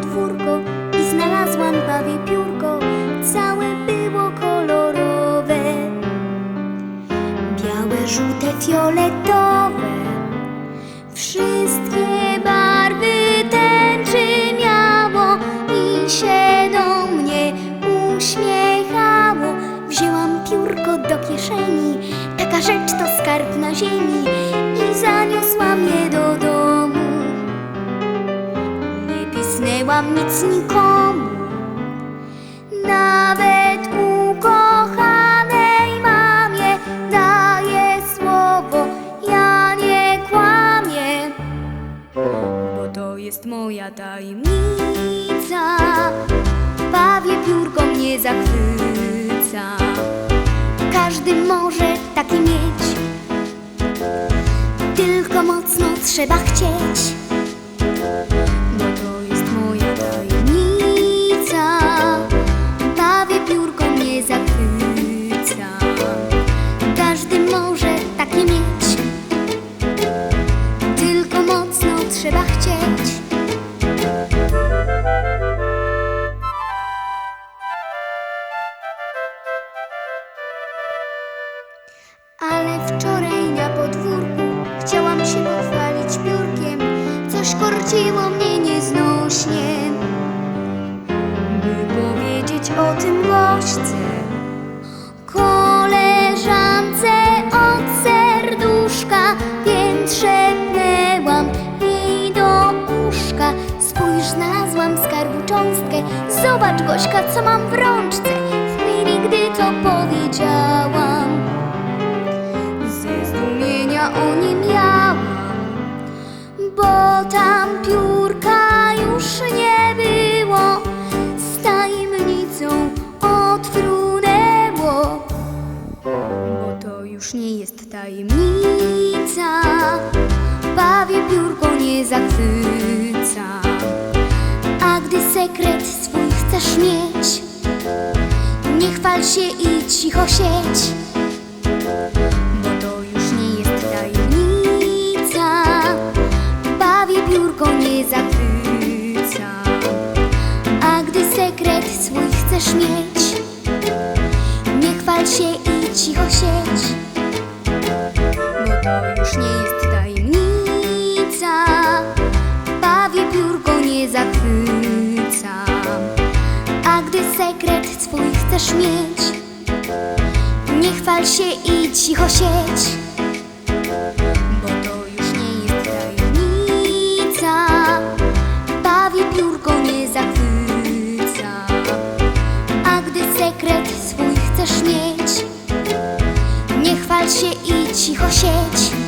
podwórko i znalazłam bawi piórko, całe było kolorowe. Białe, żółte, fioletowe, wszystkie barwy tęczy miało i się do mnie uśmiechało. Wzięłam piórko do kieszeni, taka rzecz to skarb na ziemi i za pisnęłam nic nikomu, nawet ukochanej mamie daję słowo, ja nie kłamię, bo to jest moja tajemnica. Bawię piórko mnie zachwyca, każdy może takie mieć, tylko mocno trzeba chcieć Może takie mieć, tylko mocno trzeba chcieć. Ale wczoraj na podwórku chciałam się pochwalić piórkiem. Coś korciło mnie nieznośnie, by powiedzieć o tym gośćce. Znalazłam skarbu cząstkę, zobacz Gośka, co mam w rączce. W chwili, gdy to powiedziałam, ze zdumienia o nie miałam, bo tam piórka już nie było, z tajemnicą odfrunęło, bo to już nie jest tajemnica, bawię piórko nie zachwyca, sekret swój chcesz mieć, nie chwal się i cicho siedź bo to już nie jest tajemnica. Bawię piórko nie zachwyca, a gdy sekret swój chcesz mieć, nie chwal się i cicho siedź, bo to już nie jest A gdy sekret swój chcesz mieć. Nie chwal się i cicho sieć Bo to już nie jest tajemnica. Bawi piórko nie zachwyca. A gdy sekret swój chcesz mieć Nie chwal się i cicho sieć